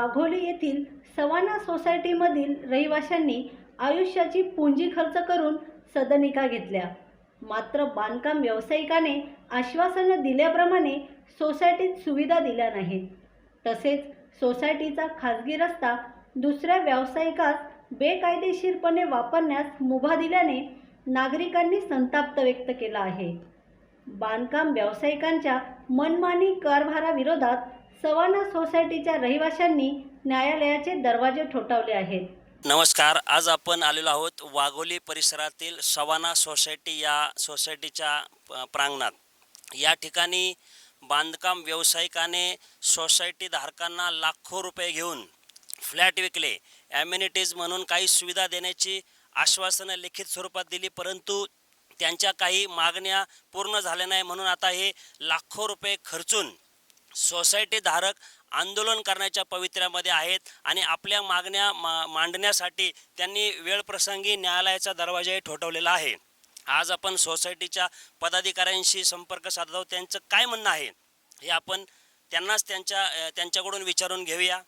वाघोली येथील सवाना सोसायटीमधील रहिवाशांनी आयुष्याची पुंजी खर्च करून सदनिका घेतल्या. मात्र बांधकाम व्यावसायिकाने आश्वासनं दिल्याप्रमाणे सोसायटीत सुविधा दिल्या नाहीत. तसेच सोसायटीचा खाजगी रस्ता दुसऱ्या व्यावसायिकास बेकायदेशीरपणे वापरण्यास मुभा दिल्याने नागरिकांनी संताप्त व्यक्त केला आहे. बांधकाम व्यावसायिकांच्या मनमानी कारभाराविरोधात सवाना सोसायटीच्या रहिवाशांनी न्यायालयाचे दरवाजे ठोठावले आहेत. नमस्कार आज आपण आलेलो आहोत वाघोली परिसरातील सवाना सोसायटी या सोसायटीच्या प्रांगणात. या ठिकाणी बांधकाम व्यावसायिकाने सोसायटी धारकांना लाखो रुपये घेऊन फ्लॅट विकले. ॲम्युनिटीज म्हणून काही सुविधा देण्याची आश्वासनं लिखित स्वरूपात दिली परंतु त्यांच्या काही मागण्या पूर्ण झाल्या नाही म्हणून आता हे लाखो रुपये खर्चून सोसायटी धारक आंदोलन करण्याच्या पवित्र्यामध्ये आहेत आणि आपल्या मागण्या मा मांडण्यासाठी त्यांनी वेळप्रसंगी न्यायालयाचा दरवाजाही ठोठवलेला आहे. आज आपण सोसायटीच्या पदाधिकाऱ्यांशी संपर्क साधत आहोत. त्यांचं काय म्हणणं आहे? हे आपण त्यांनाच त्यांच्या त्यांच्याकडून विचारून घेऊया.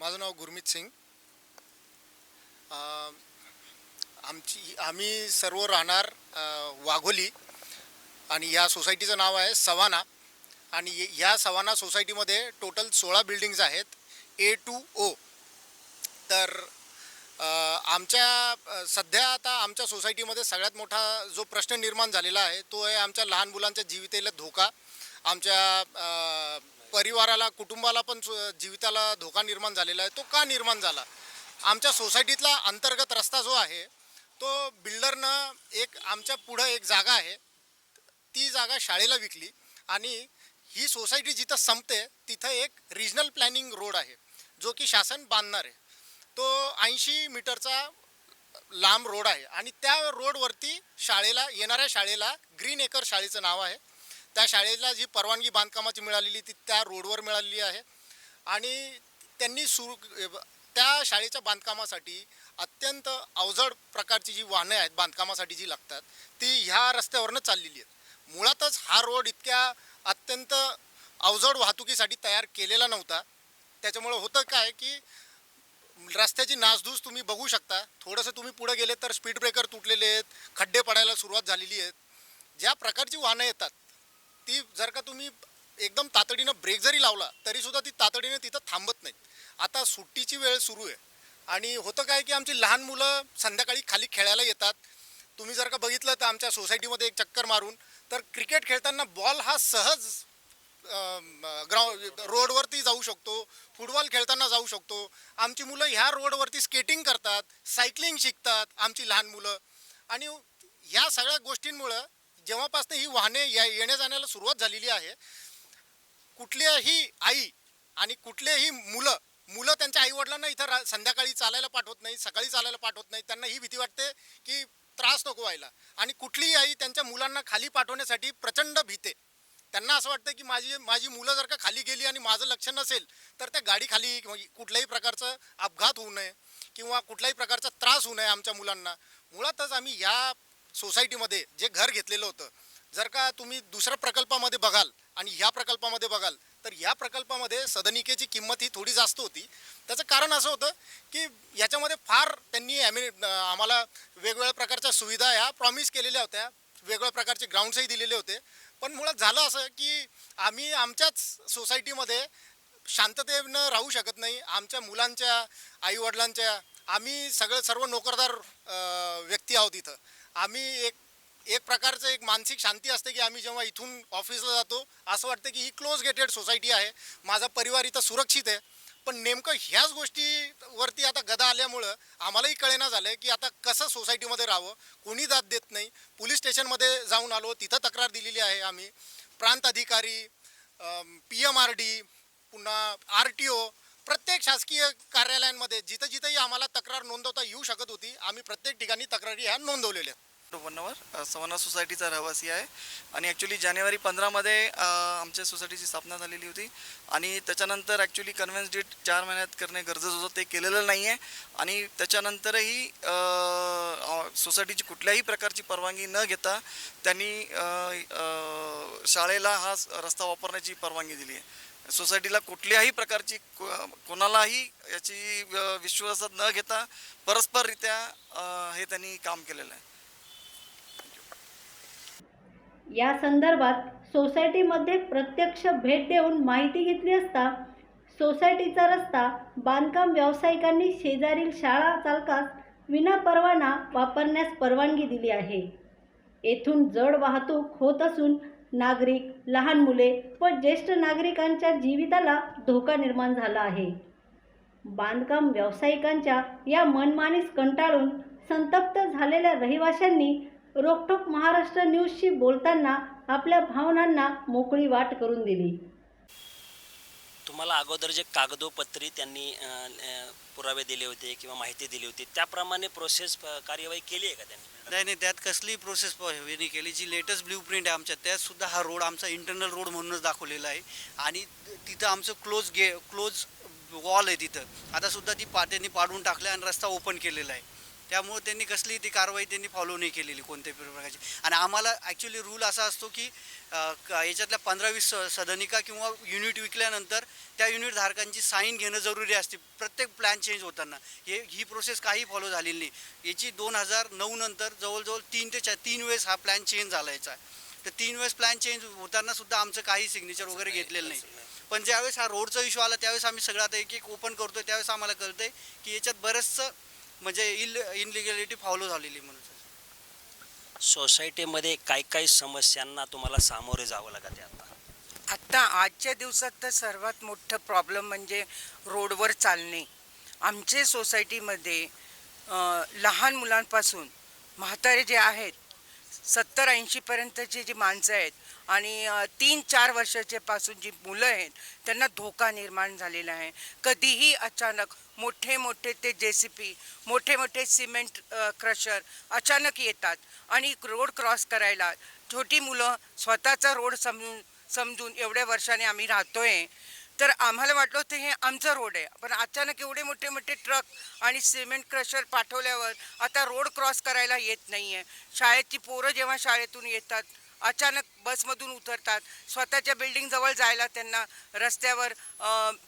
माझं नाव गुरमीत सिंग. आमची आम्ही सर्व राहणार वाघोली आणि या सोसायटीचं नाव आहे सवाना. आणि ह्या सवाना सोसायटीमध्ये टोटल सोळा बिल्डिंग्ज आहेत. ए टू ओ तर आमच्या सध्या आता आमच्या सोसायटीमध्ये सगळ्यात मोठा जो प्रश्न निर्माण झालेला आहे तो आहे आमच्या लहान मुलांच्या जीवितेला धोका. आमच्या परिवाराला कुटुंबाला पण सु- जीविताला धोका निर्माण झालेला आहे. तो का निर्माण झाला? आमच्या सोसायटीतला अंतर्गत रस्ता जो आहे तो बिल्डरनं एक आमच्या पुढं एक जागा आहे. ती जागा शाळेला विकली आणि ही सोसायटी जिथं संपते तिथं एक रिजनल प्लॅनिंग रोड आहे जो की शासन बांधणार आहे. तो ऐंशी मीटरचा लांब रोड आहे आणि त्या रोडवरती शाळेला येणाऱ्या शाळेला ग्रीन एकर शाळेचं नाव आहे. त्या शाळेला जी परवानगी बांधकामाची मिळालेली ती त्या रोडवर मिळालेली आहे. आणि त्यांनी सुरू त्या शाळेच्या बांधकामासाठी अत्यंत अवजड प्रकारची जी वाहनं आहेत बांधकामासाठी जी लागतात ती ह्या रस्त्यावरनं चाललेली आहेत. मुळातच हा रोड इतक्या अत्यंत अवजड वाहतुकीसाठी तयार केलेला नव्हता. त्याच्यामुळं होतं काय की रस्त्याची नासधूस तुम्ही बघू शकता. थोडंसं तुम्ही पुढे गेले तर स्पीड ब्रेकर तुटलेले आहेत खड्डे पडायला सुरुवात झालेली आहेत. ज्या प्रकारची वाहनं येतात ती जर का तुम्ही एकदम तातडीनं ब्रेक जरी लावला तरीसुद्धा ती तातडीनं तिथं थांबत नाहीत. आता सुट्टीची वेळ सुरू आहे. आणि होतं काय की आमची लहान मुलं संध्याकाळी खाली खेळायला येतात. तुम्ही जर का बघितलं तर आमच्या सोसायटीमध्ये एक चक्कर मारून तर क्रिकेट खेळताना बॉल हा सहज ग्राउंड रोडवरती जाऊ शकतो फुटबॉल खेळताना जाऊ शकतो. आमची मुलं ह्या रोडवरती स्केटिंग करतात सायकलिंग शिकतात आमची लहान मुलं. आणि ह्या सगळ्या गोष्टींमुळं जेव्हापासून ही वाहने या येण्या जाण्याला सुरुवात झालेली आहे कुठल्याही आई आणि कुठलेही मुलं मुलं त्यांच्या आईवडिलांना इथं रा संध्याकाळी चालायला पाठवत नाही सकाळी चालायला पाठवत नाही त्यांना ही भीती वाटते की त्रास नको व्हायला. आणि कुठलीही आई त्यांच्या मुलांना खाली पाठवण्यासाठी प्रचंड भीते. त्यांना असं वाटतं की माझी माझी मुलं जर का खाली गेली आणि माझं लक्ष नसेल तर त्या गाडी खाली किंवा कुठल्याही प्रकारचं अपघात होऊ नये किंवा कुठल्याही प्रकारचा त्रास होऊ नये आमच्या मुलांना. मुळातच आम्ही या सोसायटीमध्ये जे घर घेतलेलं होतं जर का तुम्ही दुसऱ्या प्रकल्पामध्ये बघाल आणि ह्या प्रकल्पामध्ये बघाल तर या प्रकल्पामध्ये सदनिकेची किंमत ही थोडी जास्त होती. त्याचं कारण असं होतं की याच्यामध्ये फार त्यांनी ॲम्युनि आम्हाला वेगवेगळ्या प्रकारच्या सुविधा ह्या प्रॉमिस केलेल्या होत्या. वेगवेगळ्या प्रकारचे ग्राउंड्सही दिलेले होते. पण मुळात झालं असं की आम्ही आमच्याच सोसायटीमध्ये शांततेनं राहू शकत नाही. आमच्या मुलांच्या आईवडिलांच्या आम्ही सगळं सर्व नोकरदार व्यक्ती आहोत इथं. आम्ही एक एक प्रकारचं एक मानसिक शांती असते की आम्ही जेव्हा इथून ऑफिसला जातो असं वाटतं की ही क्लोज गेटेड सोसायटी आहे. माझा परिवार इथं सुरक्षित आहे. पण नेमकं ह्याच गोष्टीवरती आता गदा आल्यामुळं आम्हालाही कळेना झालं की आता कसं सोसायटीमध्ये राहावं कोणी दाद देत नाही. पोलीस स्टेशनमध्ये जाऊन आलो तिथं तक्रार दिलेली आहे आम्ही. प्रांत अधिकारी पी एम आर डी पुन्हा आर टी ओ प्रत्येक शासकीय कार्यालयांमध्ये जिथं जिथंही आम्हाला तक्रार नोंदवता येऊ शकत होती आम्ही प्रत्येक ठिकाणी तक्रारी ह्या नोंदवलेल्या आहेत. वन्नवर सवना सोसायटीचा रहिवासी आहे. आणि ॲक्च्युली जानेवारी पंधरामध्ये आमच्या सोसायटीची स्थापना झालेली होती. आणि त्याच्यानंतर ॲक्च्युली कन्व्हेन्स डेट चार महिन्यात करणे गरजेचं होतं. ते केलेलं नाही आहे आणि त्याच्यानंतरही सोसायटीची कुठल्याही प्रकारची परवानगी न घेता त्यांनी शाळेला हा स- रस्ता वापरण्याची परवानगी दिली आहे. सोसायटीला कुठल्याही प्रकारची कोणालाही याची विश्वासात न घेता परस्पररित्या हे त्यांनी काम केलेलं आहे. या संदर्भात सोसायटीमध्ये प्रत्यक्ष भेट देऊन माहिती घेतली असता सोसायटीचा रस्ता बांधकाम व्यावसायिकांनी शेजारील शाळा चालकास विनापरवाना वापरण्यास परवानगी दिली आहे. येथून जड वाहतूक होत असून नागरिक लहान मुले व ज्येष्ठ नागरिकांच्या जीविताला धोका निर्माण झाला आहे. बांधकाम व्यावसायिकांच्या या मनमानीस कंटाळून संतप्त झालेल्या रहिवाशांनी रोकठोक महाराष्ट्र न्यूजशी बोलताना आपल्या भावनांना मोकळी वाट करून दिली. तुम्हाला अगोदर जे कागदोपत्री त्यांनी पुरावे दिले होते किंवा माहिती दिली होती त्याप्रमाणे प्रोसेस कार्यवाही केली आहे का त्यांनी? नाही नाही त्यात कसलीही प्रोसेस नाही केली. जी लेटेस्ट ब्ल्यू प्रिंट आहे आमच्या त्यात सुद्धा हा रोड आमचा इंटरनल रोड म्हणूनच दाखवलेला आहे. आणि तिथं आमचं क्लोज गे क्लोज वॉल आहे तिथं. आता सुद्धा ती पा त्यांनी पाडून टाकलं आणि रस्ता ओपन केलेला आहे. त्यामुळे त्यांनी कसली ती कारवाई त्यांनी फॉलो नाही केलेली कोणत्याही प्रकारची. आणि आम्हाला ॲक्च्युली रूल असा असतो की याच्यातल्या पंधरा वीस स- सदनिका किंवा युनिट विकल्यानंतर त्या युनिट धारकांची साईन घेणं जरुरी असते. प्रत्येक प्लॅन चेंज होताना. हे ही प्रोसेस काही फॉलो झालेली नाही. याची दोन हजार नऊ नंतर जवळजवळ तीन ते चार तीन वेळेस हा प्लॅन चेंज झाला याचा तर तीन वेळेस प्लॅन चेंज होताना सुद्धा आमचं काही सिग्नेचर वगैरे घेतलेलं नाही. पण ज्यावेळेस हा रोडचा इश्यू आला त्यावेळेस आम्ही सगळं आता एक एक ओपन करतोय. त्यावेळेस आम्हाला कळतंय की याच्यात बरंचसं म्हणजे इल इनलिगॅलिटी फॉलो झालेली म्हणून सोसायटीमध्ये काही काही समस्यांना तुम्हाला सामोरे जावं लागत आहे आता. आत्ता आजच्या दिवसात तर सर्वात मोठं प्रॉब्लेम म्हणजे रोडवर चालणे. आमचे सोसायटीमध्ये लहान मुलांपासून म्हातारे जे आहेत सत्तर ऐंशीपर्यंतची जी माणसं आहेत आणि तीन चार वर्षाचे पासून जी मुलं आहेत त्यांना धोका निर्माण झालेला आहे. कधीही अचानक मोठे मोठे ते जे सी पी मोठे मोठे सिमेंट क्रशर अचानक येतात आणि रोड क्रॉस करायला छोटी मुलं स्वतःचा रोड समजून समजून एवढ्या वर्षाने आम्ही राहतोय तर आम्हाला वाटलं होतं हे आमचा रोड आहे. पण अचानक एवढे मोठे मोठे ट्रक आणि सिमेंट क्रशर पाठवल्यावर आता रोड क्रॉस करायला येत नाही आहे शाळेची पोरं जेव्हा शाळेतून येतात अचानक बसमधून उतरतात. स्वतःच्या बिल्डिंगजवळ जायला त्यांना रस्त्यावर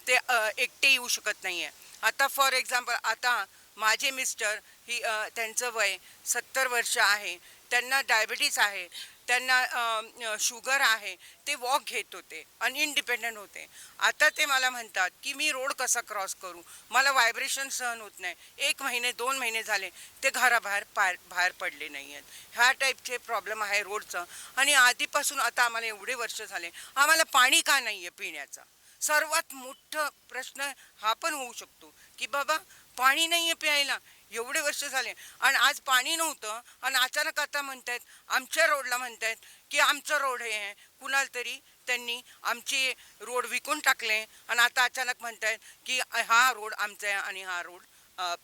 ते एकटे येऊ शकत नाही आहे आता फॉर एक्झाम्पल आता माझे मिस्टर ही त्यांचं वय सत्तर वर्ष आहे. त्यांना डायबिटीज आहे त्यांना शुगर आहे ते वॉक घेत होते आणि इंडिपेंडंट होते. आता ते मला म्हणतात की मी रोड कसा क्रॉस करू? मला व्हायब्रेशन सहन होत नाही. एक महिने दोन महिने झाले ते घराबाहेर पार बाहेर पडले नाही आहेत ह्या टाईपचे प्रॉब्लेम आहे रोडचं आणि आधीपासून आता आम्हाला एवढे वर्ष झाले आम्हाला पाणी का नाही आहे पिण्याचं? सर्वात मोठं प्रश्न हा पण होऊ शकतो की बाबा पाणी नाही आहे प्यायला. एवढे वर्ष झाले. आणि आज पाणी नव्हतं. आणि अचानक आता म्हणतायत आमच्या रोडला म्हणतायत की आमचं रोड हे आहे. कुणाला तरी त्यांनी आमचे रोड विकून टाकले. आणि आता अचानक म्हणतायत की हा रोड आमचा आहे आणि हा रोड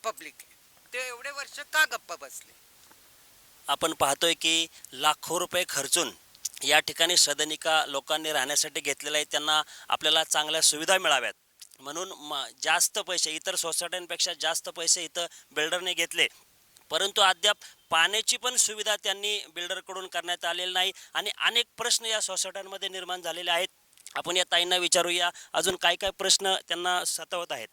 पब्लिक आहे. ते एवढे वर्ष का गप्प बसले? आपण पाहतोय की लाखो रुपये खर्चून या ठिकाणी सदनिका लोकांनी राहण्यासाठी घेतलेलं आहे. त्यांना आपल्याला चांगल्या सुविधा मिळाव्यात. म्हणून म जास्त पैसे इतर सोसायट्यांपेक्षा जास्त पैसे इथं बिल्डरने घेतले. परंतु अद्याप पाण्याची पण सुविधा त्यांनी बिल्डरकडून करण्यात आलेली नाही आणि अनेक प्रश्न या सोसायट्यांमध्ये निर्माण झालेले आहेत. आपण या ताईंना विचारूया. अजून काय काय प्रश्न त्यांना सतावत आहेत?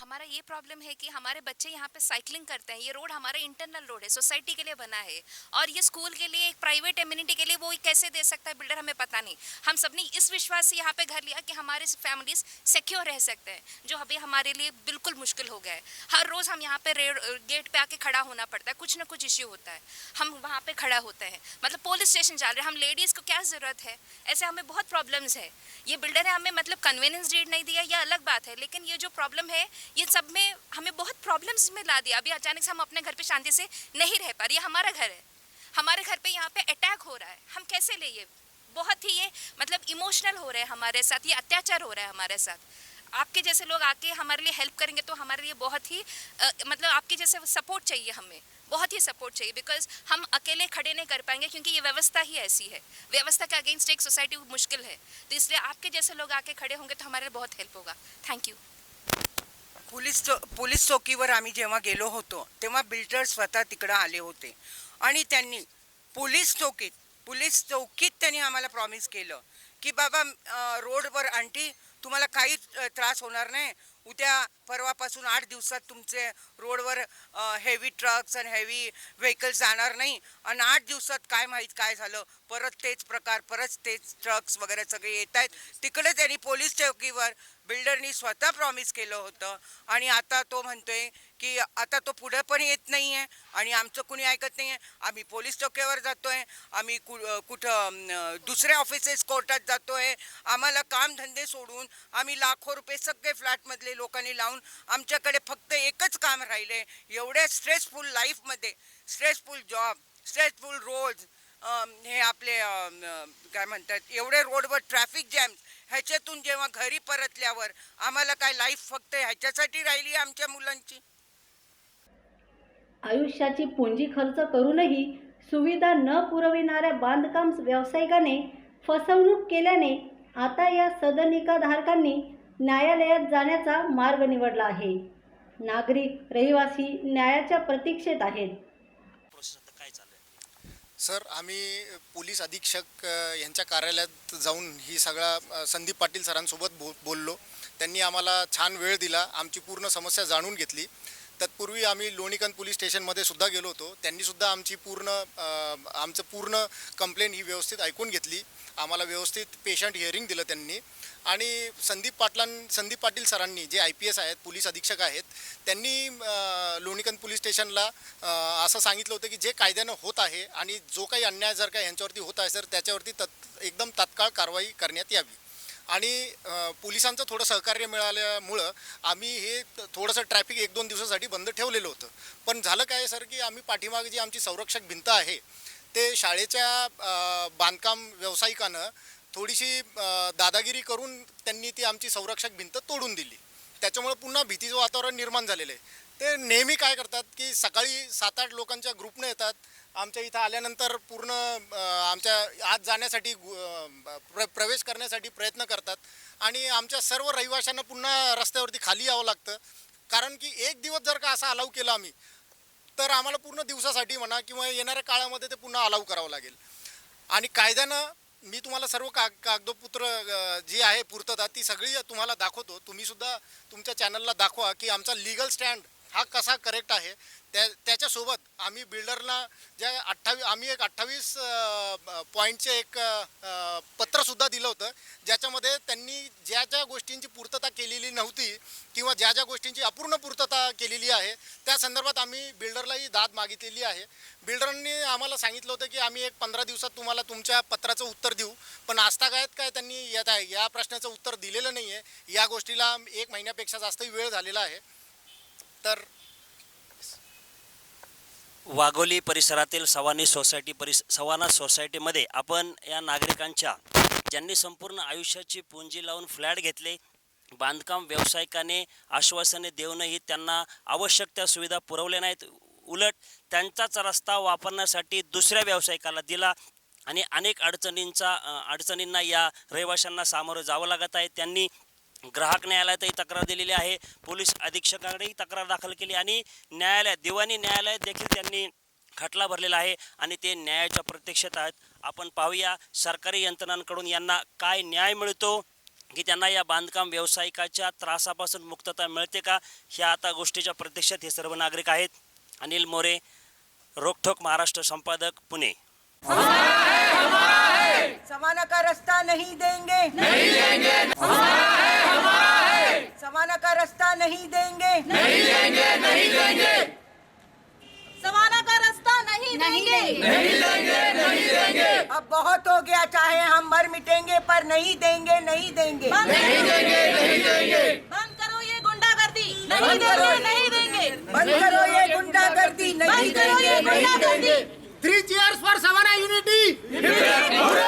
हमारा ये प्रॉब्लम है कि हमारे बच्चे यहाँ पे साइकिलिंग करते हैं। ये रोड हमारा इंटरनल रोड है सोसाइटी के लिए बना है। और ये स्कूल के लिए, एक प्राइवेट एम्यूनिटी के लिए वो कैसे दे सकता है बिल्डर हमें पता नहीं। हम सबने इस विश्वास से यहाँ पे घर लिया कि हमारे फैमिलीज़ सिक्योर रह सकते हैं, जो अभी हमारे लिए बिल्कुल मुश्किल हो गया है। हर रोज़ हम यहाँ पे गेट पे आके खड़ा होना पड़ता है, कुछ ना कुछ इश्यू होता है। हम वहाँ पे खड़ा होते हैं। मतलब पुलिस स्टेशन जा रहे हैं, हम लेडीज़ को क्या ज़रूरत है? ऐसे हमें बहुत प्रॉब्लम्स है। ये बिल्डर ने हमें मतलब कन्वीनियंस डेट नहीं दिया यह अलग बात है, लेकिन ये जो प्रॉब्लम है ये सब में हमें बहुत प्रॉब्लम्स में ला दिया। अभी अचानक से हम अपने घर पे शांति से नहीं रह पा रहे। हमारा घर है। हमारे घर पे यहाँ पे अटैक हो रहा है। हम कैसे ले ये? बहुत ही ये मतलब इमोशनल हो रहे हैं हमारे साथ। ये अत्याचार हो रहा है हमारे साथ। आपके जैसे लोग आके हमारे लिए हेल्प करेंगे तो हमारे लिए बहुत ही अ, मतलब आपके जैसे सपोर्ट चाहिए हमें। बहुत ही सपोर्ट चाहिए बिकॉज़ हम अकेले खड़े नहीं कर पाएँगे क्योंकि ये व्यवस्था ही ऐसी है। व्यवस्था के अगेंस्ट एक सोसाइटी मुश्किल है। तो इसलिए आपके जैसे लोग आके खड़े होंगे तो हमारे लिए बहुत हेल्प होगा। थैंक यू पोलीस चौ पोलीस चौकीवर आम्ही जेव्हा गेलो होतो तेव्हा बिल्डर स्वतः तिकडं आले होते. आणि त्यांनी पोलीस चौकीत पोलीस चौकीत त्यांनी आम्हाला प्रॉमिस केलं की बाबा रोडवर आंटी तुम्हाला काही त्रास होणार नाही. उद्या परवापासून आठ दिवसात तुमचे रोडवर हेवी ट्रक्स आणि हेवी व्हेकल्स जाणार नाही. आणि आठ दिवसात काय माहीत काय झालं? परत तेच प्रकार परत तेच ट्रक्स वगैरे सगळे येत आहेत. तिकडे त्यांनी पोलीस चौकीवर बिल्डरनी स्वतः प्रॉमिस केलं होतं. आणि आता तो म्हणतोय की आता तो पुढं पण येत नाही आहे आणि आमचं कुणी ऐकत नाही आहे आम्ही पोलीस टोकेवर जातो आहे आम्ही कु कुठं दुसऱ्या ऑफिसेस कोर्टात जातो आहे आम्हाला कामधंदे सोडून आम्ही लाखो रुपये सगळे फ्लॅटमधले लोकांनी लावून आमच्याकडे फक्त एकच काम राहिले एवढ्या स्ट्रेसफुल लाईफमध्ये स्ट्रेसफुल जॉब स्ट्रेसफुल रोज हे आपले काय म्हणतात एवढे रोडवर ट्रॅफिक जॅम्स ह्याच्यातून जेव्हा घरी परतल्यावर आम्हाला काय लाईफ फक्त ह्याच्यासाठी राहिली आहे आमच्या मुलांची? आयुष्याची पुंजी खर्च करूनही सुविधा न पुरविणाऱ्या बांधकाम व्यावसायिकाने फसवणूक केल्याने आता या सदनिकाधारकांनी न्यायालयात जाण्याचा मार्ग निवडला आहे. नागरिक रहिवासी न्यायाच्या प्रतीक्षेत आहेत प्रोसेस आता काय चालू आहे सर आम्ही पोलीस अधीक्षक यांच्या कार्यालयात जाऊन ही सगळा संदीप पाटील सरांसोबत बो बोललो. त्यांनी आम्हाला छान वेळ दिला आमची पूर्ण समस्या जाणून घेतली. तत्पूर्वी आम्ही लोणीकंद पोलीस स्टेशनमध्ये सुद्धा गेलो होतो. त्यांनीसुद्धा आमची पूर्ण आमचं पूर्ण कंप्लेंट ही व्यवस्थित ऐकून घेतली. आम्हाला व्यवस्थित पेशंट हिअरिंग दिलं त्यांनी. आणि संदीप पाटलां संदीप पाटील सरांनी जे आय पी एस आहेत पोलीस अधीक्षक आहेत त्यांनी लोणीकंद पोलीस स्टेशनला असं सांगितलं होतं की जे कायद्यानं होत आहे आणि जो काही अन्याय जर का यांच्यावरती होत आहे सर त्याच्यावरती तत् एकदम तात्काळ कारवाई करण्यात यावी. आणि पोलिसांचं थोडं सहकार्य मिळाल्यामुळं आम्ही हे थोडंसं ट्रॅफिक एक दोन दिवसासाठी बंद ठेवलेलं होतं. पण झालं काय सर की आम्ही पाठीमागे जी आमची संरक्षक भिंत आहे ते शाळेच्या बांधकाम व्यावसायिकानं थोडीशी दादागिरी करून त्यांनी ती आमची संरक्षक भिंत तोडून दिली. त्याच्यामुळे पुन्हा भीतीचं वातावरण निर्माण झालेलं आहे. ते नेहमी काय करतात की सकाळी सात आठ लोकांच्या ग्रुपनं येतात. आमच्या इथं आल्यानंतर पूर्ण आमच्या आत जाण्यासाठी गु- प्र प्रवेश करण्यासाठी प्रयत्न करतात. आणि आमच्या सर्व रहिवाशांना पुन्हा रस्त्यावरती खाली यावं लागतं. कारण की एक दिवस जर का असा अलाव केला आम्ही तर आम्हाला पूर्ण दिवसासाठी म्हणा किंवा येणाऱ्या काळामध्ये ते पुन्हा अलाव करावं लागेल. आणि कायद्यानं मी तुम्हाला सर्व काग कागदपत्र जी आहे पूर्तता ती सगळी तुम्हाला दाखवतो. तुम्ही सुद्धा तुमच्या चॅनलला दाखवा की आमचा लिगल स्टँड हा कसा करेक्ट आहे. त्या त्याच्यासोबत आम्ही बिल्डरला ज्या अठ्ठावीस आम्ही एक अठ्ठावीस पॉईंटचे एक पत्रसुद्धा दिलं होतं. ज्याच्यामध्ये त्यांनी ज्या ज्या गोष्टींची पूर्तता केलेली नव्हती किंवा ज्या ज्या गोष्टींची अपूर्ण पूर्तता केलेली आहे त्या संदर्भात आम्ही बिल्डरलाही दाद मागितलेली आहे. बिल्डरांनी आम्हाला सांगितलं होतं की आम्ही एक पंधरा दिवसात तुम्हाला तुमच्या पत्राचं उत्तर देऊ. पण आस्थागायत काय त्यांनी या या प्रश्नाचं उत्तर दिलेलं नाही आहे या गोष्टीला एक महिन्यापेक्षा जास्तही वेळ झालेला आहे. तर वाघोली परिसरातील सवानी सोसायटी परिस सवाना सोसायटीमध्ये आपण या नागरिकांच्या ज्यांनी संपूर्ण आयुष्याची पुंजी लावून फ्लॅट घेतले बांधकाम व्यावसायिकाने आश्वासने देऊनही त्यांना आवश्यक त्या सुविधा पुरवल्या नाहीत. उलट त्यांचाच रस्ता वापरण्यासाठी दुसऱ्या व्यावसायिकाला दिला आणि अनेक अडचणींचा अडचणींना या रहिवाशांना सामोरं जावं लागत आहे. त्यांनी ग्राहक न्यायालयातही तक्रार दिलेली आहे. पोलीस अधीक्षकाकडेही तक्रार दाखल केली आणि न्यायालयात दिवाणी न्यायालयात देखील त्यांनी खटला भरलेला आहे आणि ते न्यायाच्या प्रत्यक्षात आहेत. आपण पाहूया सरकारी यंत्रणांकडून यांना काय न्याय मिळतो की त्यांना या बांधकाम व्यावसायिकाच्या त्रासापासून मुक्तता मिळते का? ह्या आता गोष्टीच्या प्रत्यक्षात हे सर्व नागरिक आहेत. अनिल मोरे रोकठोक महाराष्ट्र संपादक पुणे. समाना का रास्ता नहीं देंगे। नहीं देंगे। का देंगे। नहीं देंगे नहीं देंगे। समाना का रास्ता नहीं नहीं देंगे। नहीं देंगे नहीं देंगे। अब बहुत हो गया चाहे हम मर मिटेंगे पर नहीं देंगे नहीं देंगे। नहीं देंगे नहीं देंगे। बंद करो ये गुंडागर्दी। नहीं देंगे नहीं देंगे। बंद करो ये गुंडागर्दी। नहीं करो ये देंगे नहीं देंगे। Three chairs for Savannah Unity